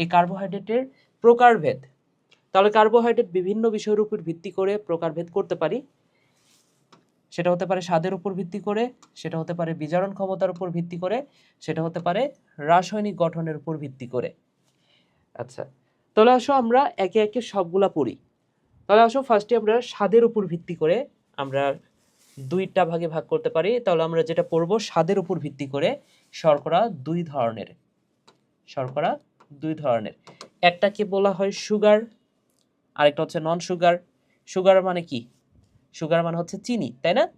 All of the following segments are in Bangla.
এই কার্বোহাইড্রেটের প্রকারভেদ। তাহলে কার্বোহাইড্রেট বিভিন্ন বিষয়ের উপর ভিত্তি করে প্রকারভেদ করতে পারি। সেটা হতে পারে স্বাদের উপর ভিত্তি করে, সেটা হতে পারে বিজারণ ক্ষমতার উপর ভিত্তি করে, সেটা হতে পারে রাসায়নিক গঠনের উপর ভিত্তি করে। আচ্ছা তাহলে আসো আমরা একে একে সবগুলা পড়ি। তাহলে আসো ফার্স্টে আমরা স্বাদের উপর ভিত্তি করে আমরা দুইটা ভাগে ভাগ করতে পারি। তাহলে আমরা যেটা পড়ব, স্বাদের উপর ভিত্তি করে শর্করা দুই ধরনের। শর্করা দুই ধরনের। একটাকে বলা হয় সুগার, আরেকটা হচ্ছে নন সুগার সুগার মানে কি? সুগার মানে হচ্ছে চিনি, তাই না?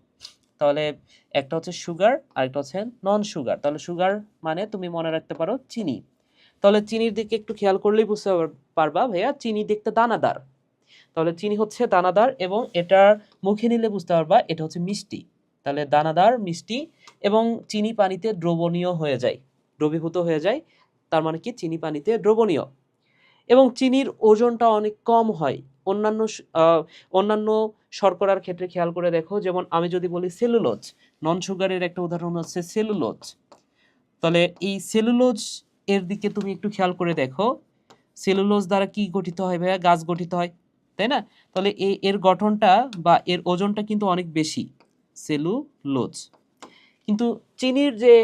তাহলে একটা হচ্ছে সুগার, আরেকটা হচ্ছে নন সুগার তাহলে সুগার মানে তুমি মনে রাখতে পারো চিনি। তাহলে চিনির দিকে একটু খেয়াল করলেই বুঝতে পার- পারবা ভাইয়া, চিনি দেখতে দানাদার। তাহলে চিনি হচ্ছে দানাদার এবং এটা মুখে নিলে বুঝতে পারবা এটা হচ্ছে মিষ্টি। তাহলে দানাদার, মিষ্টি এবং চিনি পানিতে দ্রবণীয় হয়ে যায়, দ্রবীভূত হয়ে যায়। তার মানে কি? চিনি পানিতে দ্রবণীয়। এবং চিনির ওজনটা অনেক কম হয়। অন্যান্য অন্যান্য শর্করার ক্ষেত্রে খেয়াল করে দেখো, যেমন আমি যদি বলি সেলুলোজ নন সুগারের একটা উদাহরণ হচ্ছে সেলুলোজ। তাহলে এই সেলুলোজ এর দিকে তুমি একটু খেয়াল করে দেখো। সেলুলোজ দ্বারা কি গঠিত হয় ভাইয়া? গাছ গঠিত হয়, তাই না? তাহলে এই, এর গঠনটা বা এর ওজনটা কিন্তু অনেক বেশি। সেলুলোজ। কিন্তু চিনির যে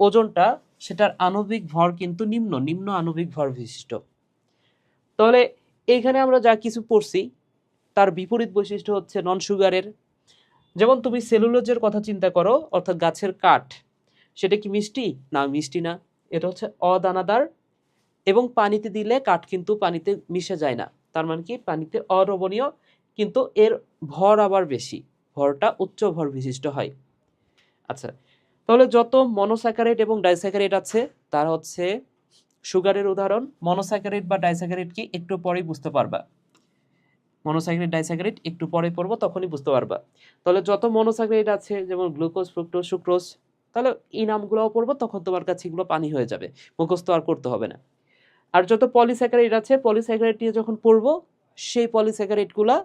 ওজনটা সেটার আণবিক ভর কিন্তু নিম্ন নিম্ন আণবিক ভর বিশিষ্ট। তাহলে এইখানে আমরা যা কিছু পড়ছি, তার বিপরীত বৈশিষ্ট্য হচ্ছে নন সুগারের যেমন তুমি সেলুলোজের কথা চিন্তা করো, অর্থাৎ গাছের কাঠ, সেটা কি মিষ্টি? না মিষ্টি না। এটা হচ্ছে অদানাদার এবং পানিতে দিলে কাঠ কিন্তু পানিতে মিশে যায় না। তার মানে কি? পানিতে অদ্রবণীয় কিন্তু এর ভর আবার বেশি। ভরটা উচ্চ ভর বিশিষ্ট হয়। আচ্ছা তাহলে যত মনোস্যাকারাইড এবং ডাইস্যাকারাইড আছে, তার হচ্ছে সুগারের উদাহরণ। মনোস্যাকারাইড বা ডাইস্যাকারাইড কি একটু পরেই বুঝতে পারবা। মনোস্যাকারাইড ডাইস্যাকারাইড একটু পরে পড়ব, তখনই বুঝতে পারবা। তাহলে যত মনোস্যাকারাইড আছে, যেমন গ্লুকোজ ফ্রুক্টোজ সুক্রোজ তাহলে এই নামগুলোও পড়ব, তখন তোমার কাছে এগুলো পানি হয়ে যাবে। মুখস্থ আর করতে হবে না। আর যত পলিস্যাকারাইড আছে পলিস্যাকারাইড নিয়ে যখন পড়ব, সেই পলিস্যাকারাইডগুলা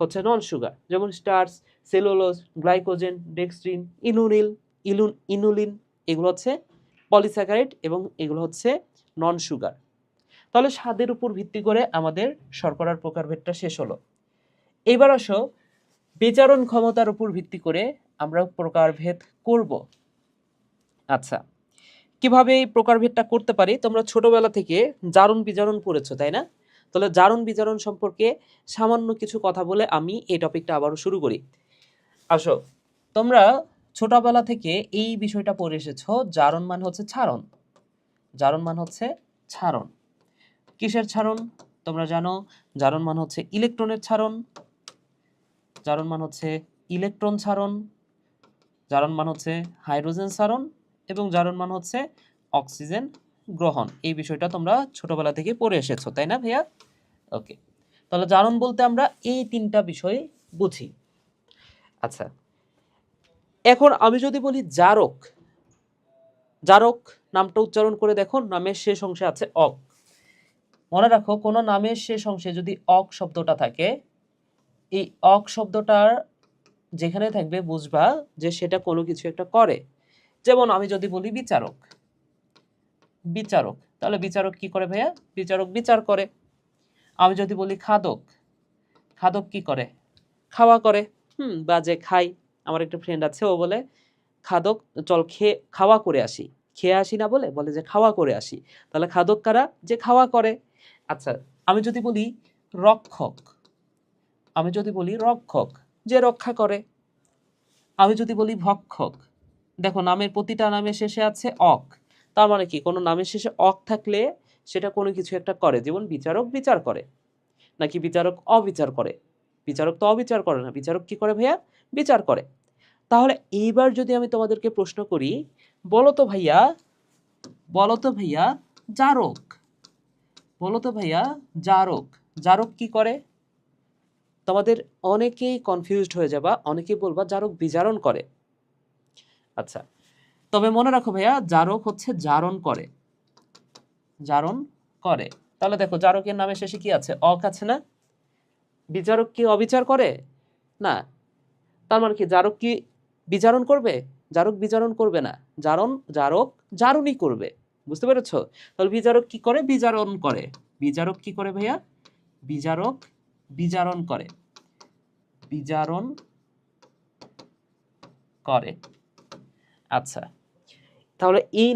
হচ্ছে নন সুগার যেমন starch cellulose glycogen dextrin inulin ইলুন, inulin, এগুলো হচ্ছে পলিস্যাকারাইড এবং এগুলো হচ্ছে নন সুগার তাহলে স্বাদের উপর ভিত্তি করে আমাদের শর্করার প্রকারভেদটা শেষ হলো। এবার আসো, বিচারণ ক্ষমতার উপর ভিত্তি করে আমরা প্রকারভেদ করব। আচ্ছা কীভাবে এই প্রকারভেদটা করতে পারি? তোমরা ছোটবেলা থেকে জারণ বিজারণ পড়েছো, তাই না? তাহলে জারণ বিজারণ সম্পর্কে সামান্য কিছু কথা বলে আমি এই টপিকটা আবারও শুরু করি। আসো, তোমরা ছোটবেলা থেকে এই বিষয়টা পড়ে এসেছ, জারণ মান হচ্ছে ছাড়ন জারণ মান হচ্ছে ছাড়ন কিসের ছাড়ন তোমরা জানো, জারণ মান হচ্ছে ইলেকট্রনের ছাড়ন জারণ মান হচ্ছে ইলেকট্রন ছাড়ন জারণ মান হচ্ছে হাইড্রোজেন ছাড়ন এবং জারণ মান হচ্ছে অক্সিজেন গ্রহণ। এই বিষয়টা তোমরা ছোটবেলা থেকে পড়ে এসেছ, তাই না ভাইয়া? ওকে তাহলে জারণ বলতে আমরা এই তিনটা বিষয় বুঝি। আচ্ছা এখন আমি যদি বলি জারক জারক নামটা উচ্চারণ করে দেখো নামের শেষ অংশে আছে অক। মনে রাখো, কোনো নামের শেষ অংশে যদি অক শব্দটা থাকে, এই অক শব্দটার যেখানে থাকবে বুঝবা যে সেটা কোনো কিছু একটা করে। যেমন আমি যদি বলি বিচারক বিচারক, তাহলে বিচারক কি করে ভাইয়া? বিচারক বিচার করে। আমি যদি বলি খাদক খাদক কি করে? খাওয়া করে। হুম বা যে খাই। আমার একটা ফ্রেন্ড আছে, ও বলে, খাদক, চল খেয়ে খাওয়া করে আসি। খেয়ে আসি না? বলে বলে যে খাওয়া করে আসি। তাহলে খাদক কারা? যে খাওয়া করে। আচ্ছা আমি যদি বলি রক্ষক, আমি যদি বলি রক্ষক, যে রক্ষা করে? আমি যদি বলি ভক্ষক, দেখো নামের প্রতিটা নামের শেষে আছে অক, তার মানে কি? কোনো নামের শেষে অক থাকলে সেটা কোনো কিছু একটা করে, যেমন বিচারক বিচার করে, নাকি বিচারক অবিচার করে? বিচারক তো অবিচার করে না, বিচারক কি করে ভাইয়া? বিচার করে। তাহলে এইবার যদি আমি তোমাদেরকে প্রশ্ন করি বলো তো ভাইয়া বলো তো ভাইয়া জারক বলো তো ভাইয়া জারক জারক কি করে? তোমাদের অনেকেই কনফিউজড হয়ে যাবা, অনেকেই বলবা জারক বিজারণ করে। আচ্ছা তবে মনে রাখো ভাইয়া, জারক হচ্ছে জারণ করে। জারণ করে। তাহলে দেখো, জারকের নামে শেষে কি আছে? অক আছে না? বিচারক কি অবিচার করে? না। তার মানে কি, জারক কি বিচারণ করবে? জারক বিচারণ করবে না। জারণ, জারক, জারণই করবে। বুঝতে পেরেছ? তাহলে বিচারক কি করে? বিজারণ করে। বিজারক কি করে ভাইয়া? বিচারক বিচারণ করে। বিচারণ করে। আচ্ছা। তাহলে এই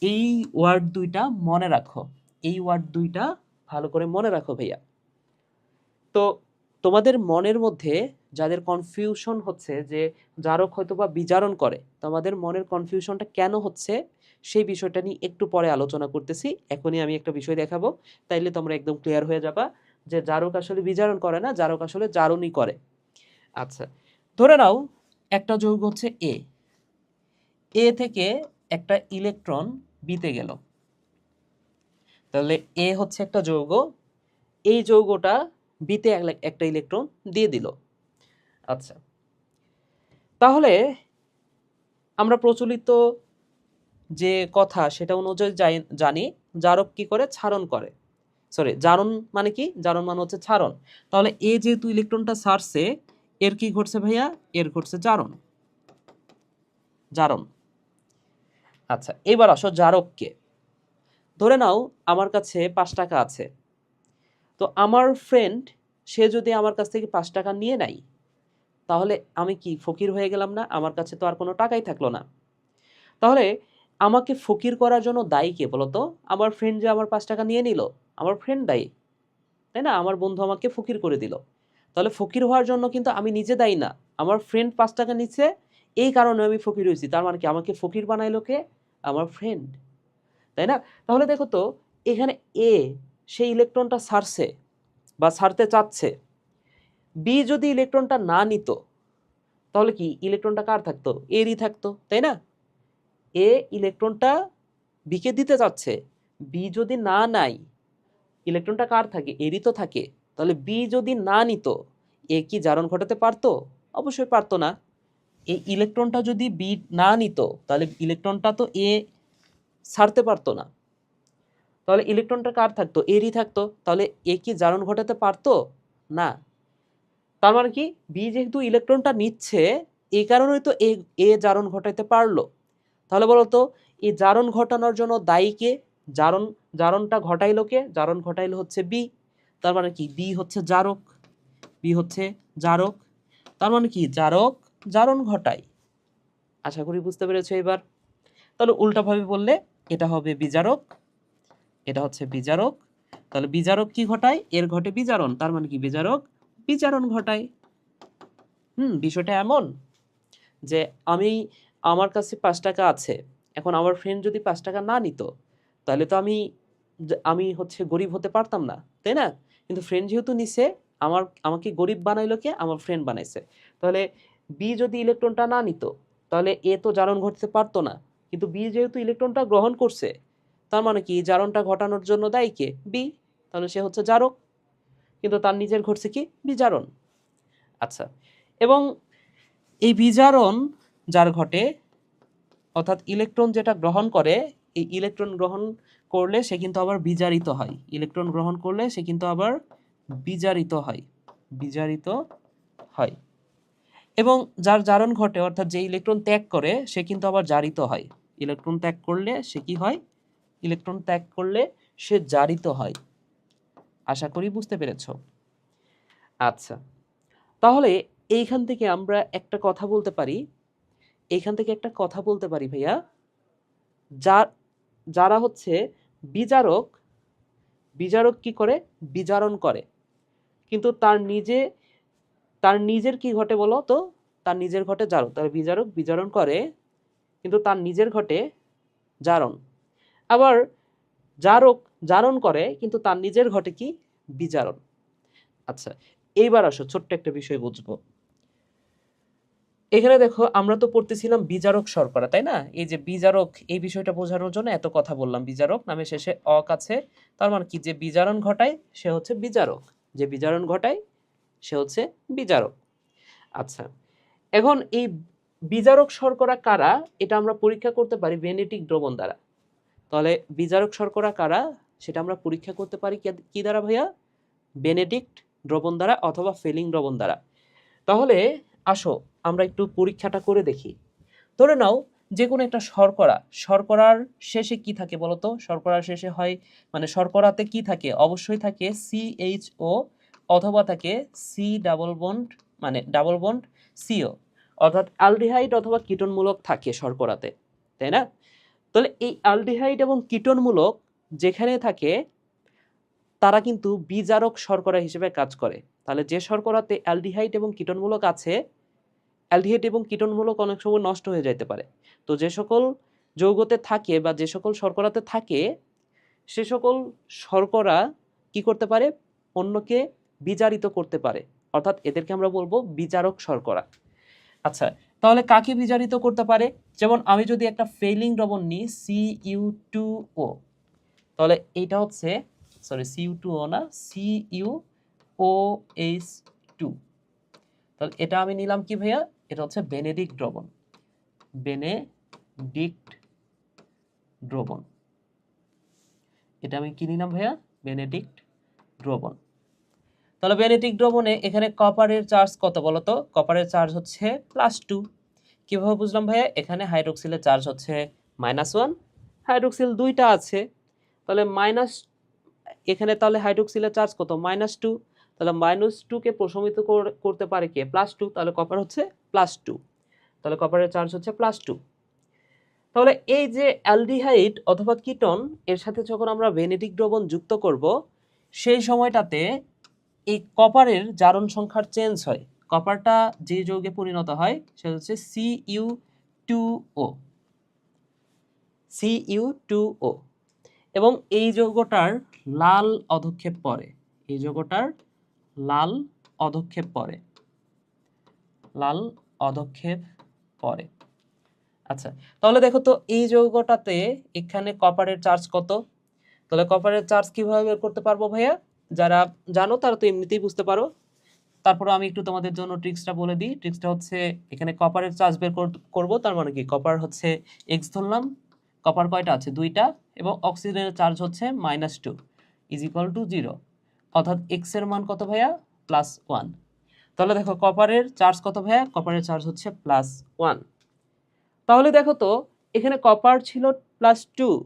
এই ওয়ার্ড দুইটা মনে রাখো। এই ওয়ার্ড দুইটা ভালো করে মনে রাখো ভাইয়া। তো তোমাদের মনের মধ্যে যাদের কনফিউশন হচ্ছে যে জারক হয়তো বা বিজারণ করে তোমাদের মনের কনফিউশনটা কেন হচ্ছে, সেই বিষয়টা নিয়ে একটু পরে আলোচনা করতেছি। এখনই আমি একটা বিষয় দেখাবো। তাইলে তোমরা একদম ক্লিয়ার হয়ে যাবা যে জারক আসলে বিজারণ করে না, জারক আসলে জারণই করে। আচ্ছা ধরে নাও একটা যৌগ হচ্ছে এ এ থেকে একটা ইলেকট্রন বিতে গেল। তাহলে এ হচ্ছে একটা যৌগ, এই যৌগটা বিতে একটা ইলেকট্রন দিয়ে দিল। আচ্ছা। তাহলে আমরা প্রচলিত যে কথা সেটা অনুযায়ী জানি জারক কি করে? ছাড়ন করে। সরি জারণ মানে কি? জারণ মানে হচ্ছে ছাড়ন তাহলে এ যেহেতু ইলেকট্রনটা ছাড়ছে, এর কি ঘটছে ভাইয়া? এর ঘটছে জারণ। জারণ। আচ্ছা এবার আসো জারককে। ধরে নাও আমার কাছে পাঁচ টাকা আছে। তো আমার ফ্রেন্ড সে যদি আমার কাছ থেকে পাঁচ টাকা নিয়ে নেয় তাহলে আমি কি ফকির হয়ে গেলাম না? আমার কাছে তো আর কোনো টাকাই থাকল না। তাহলে আমাকে ফকির করার জন্য দায়ী কে বলতো? আমার ফ্রেন্ড যে আমার পাঁচ টাকা নিয়ে নিল, আমার ফ্রেন্ড দায়ী। তাই না? আমার বন্ধু আমাকে ফকির করে দিল। তাহলে ফকির হওয়ার জন্য কিন্তু আমি নিজে দায়ী না। আমার ফ্রেন্ড পাঁচ টাকা নিচ্ছে, এই কারণে আমি ফকির হয়েছি। তার মানে কি? আমাকে ফকির বানাইলো কে? আমার ফ্রেন্ড তাই না? তাহলে দেখো তো, এখানে এ সেই ইলেকট্রনটা সারছে বা সারতে চাচ্ছে। বি যদি ইলেকট্রনটা না নিত, তাহলে কি? ইলেকট্রনটা কার থাকতো? এরই থাকতো, তাই না? এ ইলেকট্রনটা বিকে দিতে যাচ্ছে। বি যদি না নাই, ইলেকট্রনটা কার থাকে? এরই তো থাকে। তাহলে বি যদি না নিত এ কি জারণ ঘটাতে পারতো? অবশ্যই পারতো না। এই ইলেকট্রনটা যদি বি না নিত, তাহলে ইলেকট্রনটা তো এ ছাড়তে পারতো না। তাহলে ইলেকট্রনটা কার থাকতো? এরই থাকতো। তাহলে এ কি জারণ ঘটাতে পারতো? না। তার মানে কি? বি যেহেতু ইলেকট্রনটা নিচ্ছে, এই কারণেই তো এ এ জারণ ঘটাইতে পারল। তাহলে বলো তো এই জারণ ঘটানোর জন্য দায়ী কে? জারণ, জারণটা ঘটাইলো কে? জারণ ঘটাইলো হচ্ছে বি তার মানে কি? বি হচ্ছে জারক। বি হচ্ছে জারক। তার মানে কি? জারক জারণ ঘটায়। আশা করি বুঝতে পেরেছ এবার। তাহলে উল্টাভাবে বললে, এটা হবে বিজারক এটা হচ্ছে বিজারক তাহলে বিজারক কি ঘটায়? এর ঘটে বিজারণ তার মানে কি? বিজারক বিজারণ ঘটায়। হুম, বিষয়টা এমন যে আমি, আমার কাছে পাঁচ টাকা আছে, এখন আমার ফ্রেন্ড যদি পাঁচ টাকা না নিত, তাহলে তো আমি আমি হচ্ছে গরিব হতে পারতাম না, তাই না? কিন্তু ফ্রেন্ড যেহেতু নিছে, আমার, আমাকে গরিব বানাইলো কে? আমার ফ্রেন্ড বানাইছে। তাহলে বি যদি ইলেকট্রনটা না নিত, তাহলে এ তো জারণ ঘটতে পারতো না। কিন্তু বি যেহেতু ইলেকট্রনটা গ্রহণ করছে, তার মানে কি? জারণটা ঘটানোর জন্য দায়ী কে? বি তাহলে সে হচ্ছে জারক। কিন্তু তার নিজের ঘটছে কি? বিজারণ। আচ্ছা এবং এই বিজারণ যার ঘটে, অর্থাৎ ইলেকট্রন যেটা গ্রহণ করে, এই ইলেকট্রন গ্রহণ করলে সে কিন্তু আবার বিজারিত হয়। ইলেকট্রন গ্রহণ করলে সে কিন্তু আবার বিজারিত হয়। বিজারিত হয়। এবং যার জারণ ঘটে, অর্থাৎ যে ইলেকট্রন ত্যাগ করে, সে কিন্তু আবার জারিত হয়। ইলেকট্রন ত্যাগ করলে সে কি হয়? ইলেকট্রন ত্যাগ করলে সে জারিত হয়। আশা করি বুঝতে পেরেছ। আচ্ছা তাহলে এইখান থেকে আমরা একটা কথা বলতে পারি। এইখান থেকে একটা কথা বলতে পারি ভাইয়া। যা যারা হচ্ছে বিচারক বিচারক কি করে? বিচারণ করে। কিন্তু তার নিজে, তার নিজের কি ঘটে বলো তো? তার নিজের ঘটে জারক তার বিচারক বিচারণ করে, কিন্তু তার নিজের ঘটে জারণ। আবার জারক, জারণ করে, কিন্তু তার নিজের ঘটে কি? বিজারণ। আচ্ছা এইবার আসো, ছোট্ট একটা বিষয় বুঝব। এখানে দেখো, আমরা তো পড়তেছিলাম বিজারক শর্করা, তাই না? এই যে বিজারক, এই বিষয়টা বোঝানোর জন্য এত কথা বললাম। বিজারক নামে শেষে অক আছে, তার মানে কি? যে বিজারণ ঘটায়, সে হচ্ছে বিজারক। যে বিজারণ ঘটায়, সে হচ্ছে বিজারক। আচ্ছা এখন এই বিজারক শর্করা কারা? এটা আমরা পরীক্ষা করতে পারি বেনেটিক দ্রবণ দ্বারা। তাহলে বিজারক শর্করা কারা? সেটা আমরা পরীক্ষা করতে পারি কি- দ্বারা ভাইয়া? বেনেডিক্ট দ্রবণ দ্বারা অথবা ফেলিং দ্রবণ দ্বারা। তাহলে আসো, আমরা একটু পরীক্ষাটা করে দেখি। ধরে নাও যে কোনো একটা শর্করা, শর্করার শেষে কি থাকে বলতো? শর্করার শেষে হয় মানে শর্করাতে কি থাকে? অবশ্যই থাকে সিএইচও অথবা থাকে সি ডাবল বন্ড মানে ডাবল বন্ড সিও অর্থাৎ অ্যালডিহাইড অথবা কীটনমূলক থাকে শর্করাতে, তাই না? তাহলে এই অ্যালডিহাইড এবং কীটনমূলক যেখানে থাকে, তারা কিন্তু বিজারক শর্করা হিসেবে কাজ করে। তাহলে যে শর্করাতে অ্যালডিহাইড এবং কীটনমূলক আছে, অ্যালডিহাইড এবং কীটনমূলক অনেক সময় নষ্ট হয়ে যেতে পারে। তো যে সকল যৌগতে থাকে বা যে সকল শর্করাতে থাকে, সে সকল শর্করা কি করতে পারে? অন্যকে বিজারিত করতে পারে। অর্থাৎ এদেরকে আমরা বলব বিজারক শর্করা। আচ্ছা তাহলে কাকে বিজারিত করতে পারে? যেমন আমি যদি একটা ফেলিং দ্রবণ নিই সি ইউ টু ও তাহলে এইটা হচ্ছে sorry C U two O না C U O H two তাহলে এটা আমি নিলাম কি ভাইয়া? এটা হচ্ছে বেনেডিক্ট দ্রবণ বেনেডিক্ট দ্রবণ এটা আমি কি নিলাম ভাইয়া? বেনেডিক্ট দ্রবণ তাহলে বেনেডিক্ট দ্রবণে এখানে কপারের চার্জ কত বলতো? কপারের চার্জ হচ্ছে প্লাস টু কীভাবে বুঝলাম ভাইয়া? এখানে হাইড্রোক্সিলের চার্জ হচ্ছে মাইনাস ওয়ান হাইড্রোক্সিল দুইটা আছে। তাহলে মাইনাস এখানে তাহলে হাইড্রোক্সিলের চার্জ কত? মাইনাস টু তাহলে মাইনাস টুকে প্রশমিত কর- করতে পারে কে? প্লাস টু তাহলে কপার হচ্ছে প্লাস টু তাহলে কপারের চার্জ হচ্ছে প্লাস টু তাহলে এই যে অ্যালডিহাইড অথবা কিটন, এর সাথে যখন আমরা ভেনেটিক দ্রবণ যুক্ত করব, সেই সময়টাতে এই কপারের জারণ সংখ্যার চেঞ্জ হয়। কপারটা যে যৌগে পরিণত হয়, সেটা হচ্ছে C U two O C U two O এবং এই যৌগটার লাল অধক্ষেপ পড়ে। এই যৌগটার লাল অধক্ষেপ পড়ে। লাল অধক্ষেপ পড়ে। আচ্ছা তাহলে দেখো তো এই যৌগটাতে এখানে কপারের চার্জ কত? তাহলে কপারের চার্জ কীভাবে বের করতে পারব ভাইয়া? যারা জানো তারা তো এমনিতেই বুঝতে পারো। তারপরে আমি একটু তোমাদের জন্য ট্রিক্সটা বলে দিই। ট্রিক্সটা হচ্ছে এখানে কপারের চার্জ বের কর- করব, তার মানে কি? কপার হচ্ছে এক্স ধরলাম। কপার কয়টা আছে? দুইটা। এবং অক্সিজেনের চার্জ হচ্ছে minus two is equal to zero অর্থাৎ এক্সের মান কত ভাইয়া? প্লাস ওয়ান তাহলে দেখো কপারের চার্জ কত ভাইয়া? কপারের চার্জ হচ্ছে প্লাস ওয়ান তাহলে দেখো তো, এখানে কপার ছিল প্লাস টু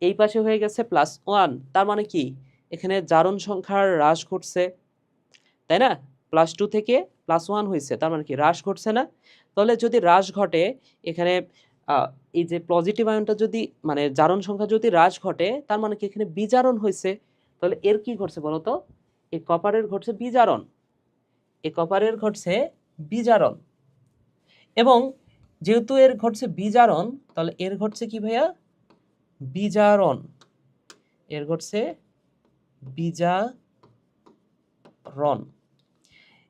এই পাশে হয়ে গেছে প্লাস ওয়ান তার মানে কি? এখানে জারণ সংখ্যার হ্রাস ঘটছে, তাই না? প্লাস টু থেকে প্লাস ওয়ান হয়েছে, তার মানে কি? হ্রাস ঘটছে না? তাহলে যদি হ্রাস ঘটে, এখানে এই যে পজিটিভ আয়নটা যদি মানে জারণ সংখ্যা যদি হ্রাস ঘটে, তার মানে কি এখানে বিজারণ হয়েছে? তাহলে এর কি ঘটছে বলো তো? এই কপারের ঘটছে বিজারণ। এই কপারের ঘটছে বিজারণ। এবং যেহেতু এর ঘটছে বিজারণ, তাহলে এর ঘটছে কি ভাইয়া? বিজারণ। এর ঘটছে বিজারণ।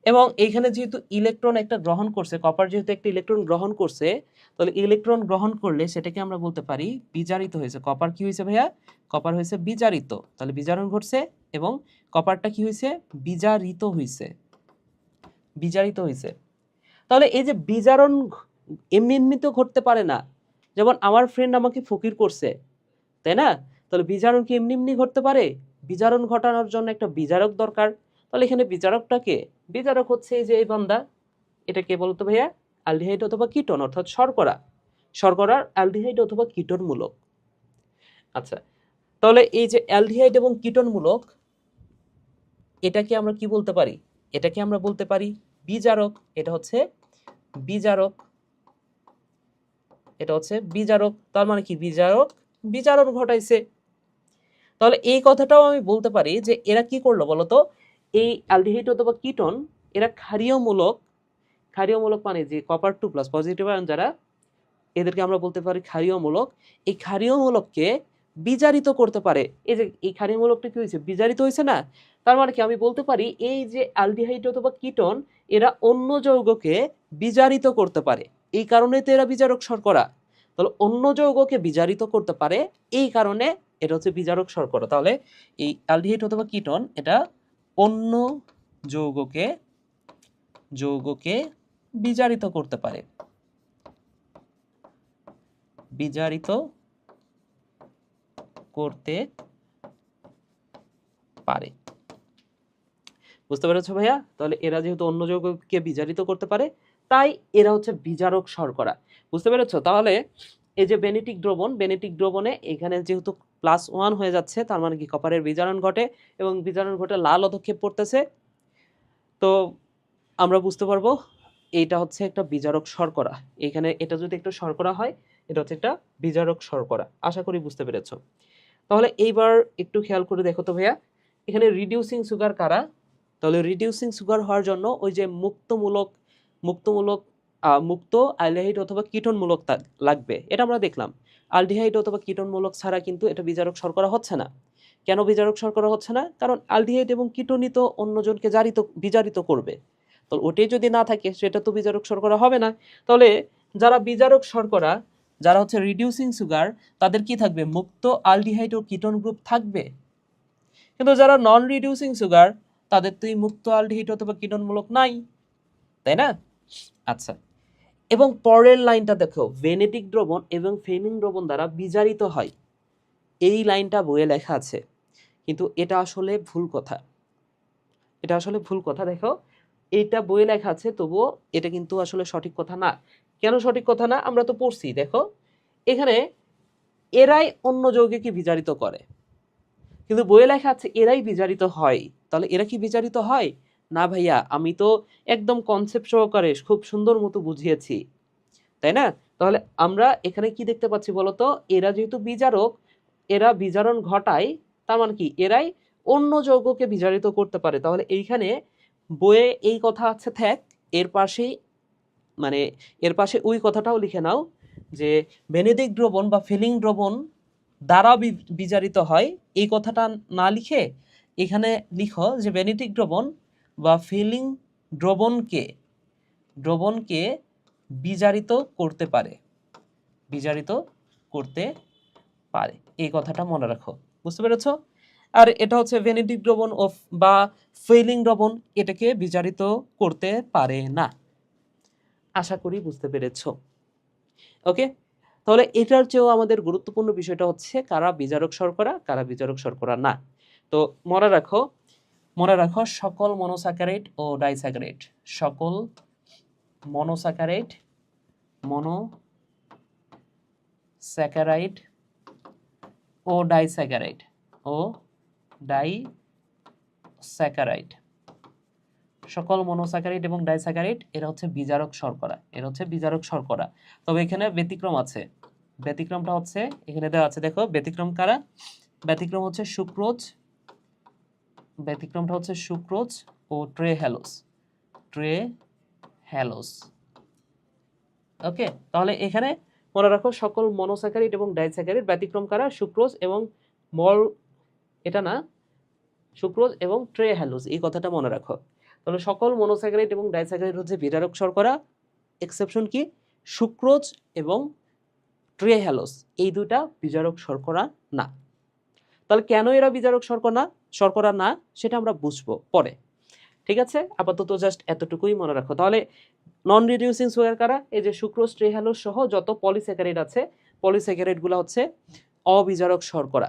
এবং এইখানে যেহেতু ইলেকট্রন একটা গ্রহণ করছে, কপার যেহেতু একটা ইলেকট্রন গ্রহণ করছে, তাহলে ইলেকট্রন গ্রহণ করলে সেটাকে আমরা বলতে পারি বিজারিত হয়েছে। কপার কি হয়েছে ভাইয়া? কপার হয়েছে বিজারিত। তাহলে বিজারণ ঘটছে এবং কপারটা কি হয়েছে? বিজারিত হয়েছে। বিজারিত হয়েছে। তাহলে এই যে বিজারণ এমনি এমনি তো ঘটতে পারে না। যেমন আমার ফ্রেন্ড আমাকে ফকির করছে, তাই না? তাহলে বিজারণ কি এমনি এমনি ঘটতে পারে? বিজারণ ঘটানোর জন্য একটা বিচারক দরকার। তাহলে এখানে বিজারকটা কে বিজারক হচ্ছে এই যে এই বান্দা এটা কে বলতো ভাইয়া, অ্যালডিহাইড অথবা কিটন, অর্থাৎ শর্করা। শর্করার অ্যালডিহাইড অথবা কিটনমূলক। আচ্ছা তাহলে এই যে অ্যালডিহাইড এবং কিটনমূলক, এটাকে আমরা কি বলতে পারি? এটাকে আমরা বলতে পারি বিজারক। এটা হচ্ছে বিজারক। এটা হচ্ছে বিজারক। তার মানে কি? বিজারক। বিচারণ ঘটাইছে। তাহলে এই কথাটাও আমি বলতে পারি যে এরা কি করল বলতো? এই অ্যালডিহাইড অথবা কিটন এরা ক্ষারীয়মূলক ক্ষারীয়মূলক মানে যে copper two plus positive ion যারা, এদেরকে আমরা বলতে পারি ক্ষারীয়মূলক। এই ক্ষারীয়মূলককে বিজারিত করতে পারে। এই যে, এই ক্ষারীয়মূলকটা কি হয়েছে? বিজারিত হয়েছে না? তার মানে কি আমি বলতে পারি এই যে অ্যালডিহাইড অথবা কিটন এরা অন্য যৌগকে বিজারিত করতে পারে। এই কারণে তো এরা বিজারক শর্করা। তাহলে অন্য যৌগকে বিজারিত করতে পারে, এই কারণে এটা হচ্ছে বিজারক শর্করা। তাহলে এই অ্যালডিহাইড অথবা কিটন, এটা অন্য যৌগকে যৌগকে বিজারিত করতে পারে। বিজারিত করতে পারে। বুঝতে পেরেছ ভাইয়া? তাহলে এরা যেহেতু অন্য যৌগকে বিজারিত করতে পারে, তাই এরা হচ্ছে বিজারক শর্করা। বুঝতে পেরেছ? তাহলে এই যে বেনেটিক দ্রবণ, বেনেটিক দ্রবণে এখানে যেহেতু প্লাস ওয়ান হয়ে যাচ্ছে, তার মানে কি কপারের বিজারণ ঘটে এবং বিজারণ ঘটে লাল অধক্ষেপ পড়তেছে। তো আমরা বুঝতে পারব এইটা হচ্ছে একটা বিজারক শর্করা। এখানে এটা যদি একটু শর্করা হয়, এটা হচ্ছে একটা বিজারক শর্করা। আশা করি বুঝতে পেরেছ। তাহলে এইবার একটু খেয়াল করে দেখো তো ভাইয়া, এখানে রিডিউসিং সুগার কারা? তাহলে রিডিউসিং সুগার হওয়ার জন্য ওই যে মুক্তমূলক মুক্তমূলক মুক্ত অ্যালডিহাইড অথবা কীটনমূলক লাগবে। এটা আমরা দেখলাম। আলডিহাইড অথবা কীটনমূলক ছাড়া কিন্তু এটা বিজারক শর্করা হচ্ছে না। কেন বিজারক শর্করা হচ্ছে না? কারণ আলডিহাইড এবং কীটনিত অন্যজনকে জারিত, বিজারিত করবে। তো ওটাই যদি না থাকে, সেটা তো বিজারক শর্করা হবে না। তাহলে যারা বিজারক শর্করা, যারা হচ্ছে রিডিউসিং সুগার তাদের কি থাকবে? মুক্ত আলডিহাইড ও কিটন গ্রুপ থাকবে। কিন্তু যারা নন রিডিউসিং সুগার তাদের তো এই মুক্ত আলডিহাইড অথবা কিটোনমূলক নাই। তাই না? আচ্ছা। এবং পরের লাইনটা দেখো। ভেনেটিক দ্রবণ এবং ফেমিং দ্রবণ দ্বারা বিজারিত হয়। এই লাইনটা বইয়ে লেখা আছে। কিন্তু এটা আসলে ভুল কথা। এটা আসলে ভুল কথা, দেখো। এইটা বইয়ে লেখা আছে, তবুও এটা কিন্তু আসলে সঠিক কথা না। কেন সঠিক কথা না? আমরা তো পড়ছি, দেখো। এখানে এরাই অন্য যৌগকে বিজারিত করে। কিন্তু বইয়ে লেখা আছে, এরাই বিজারিত হয়। তাহলে এরা কি বিজারিত হয়? না ভাইয়া, আমি তো একদম কনসেপ্ট সহকারে খুব সুন্দর মতো বুঝিয়েছি। তাই না? তাহলে আমরা এখানে কি দেখতে পাচ্ছি বলতো? এরা যেহেতু বিজারক, এরা বিজারণ ঘটায়, তার মানে কি? এরাই অন্য যৌগকে বিজারিত করতে পারে। তাহলে এইখানে বইয়ে এই কথা আছে, থাক, এর পাশেই মানে এর পাশে ওই কথাটাও লিখে নাও যে বেনেদিক দ্রবণ বা ফিলিং দ্রবণ দ্বারা বিজারিত হয়। এই কথাটা না লিখে এখানে লিখো যে বেনেডিক দ্রবণ বা ফিলিং দ্রবণকে দ্রবণকে বিজারিত করতে পারে। বিজারিত করতে পারে। এই কথাটা মনে রাখো। বুঝতে পেরেছ? আর এটা হচ্ছে ভেনেডিক দ্রবণ ও বা ফেলিং দ্রবণ, এটাকে বিজারিত করতে পারে না। আশা করি বুঝতে পেরেছ। ওকে? তাহলে এটার চেয়েও আমাদের গুরুত্বপূর্ণ বিষয়টা হচ্ছে, কারা বিজারক শর্করা, কারা বিজারক শর্করা না। তো মনে রাখো মনে রাখো, সকল মনোস্যাকারাইড ও ডাইস্যাকারাইড সকল মনোস্যাকারাইড মনো স্যাকারাইড ও ডাইস্যাকারাইড ও ডাই স্যাকারাইড সকল মনোস্যাকারাইড এবং ডাইস্যাকারাইড এরা হচ্ছে বিজারক শর্করা। এরা হচ্ছে বিজারক শর্করা। তবে এখানে ব্যতিক্রম আছে। ব্যতিক্রমটা হচ্ছে, এখানে দেওয়া আছে, দেখো, ব্যতিক্রম কারা? ব্যতিক্রম হচ্ছে সুক্রোজ ব্যতিক্রমটা হচ্ছে সুক্রোজ ও trehalose trehalose okay, তাহলে এখানে মনে রাখো সকল মনোস্যাকারিড এবং ডাইস্যাকারিড ব্যতিক্রম কারা? সুক্রোজ এবং মল, এটা না? সুক্রোজ এবং ট্রে হ্যালোস এই কথাটা মনে রাখো। তাহলে সকল মনোস্যাকারাইড এবং ডাইস্যাকারাইড হচ্ছে বিজারক শর্করা। এক্সেপশন কি? সুক্রোজ এবং ট্রে হ্যালোস এই দুটা বিজারক শর্করা না। তাহলে কেন এরা বিজারক শর্করা না? শর্করা না, সেটা আমরা বুঝব পরে। ঠিক আছে? আপাতত জাস্ট এতটুকুই মনে রাখো। তাহলে নন রিডিউসিং সুগার কারা? এই যে শুক্র ট্রে সহ যত পলিস্যাকারাইড আছে পলিস্যাকারাইডগুলো হচ্ছে অবিজারক শর্করা।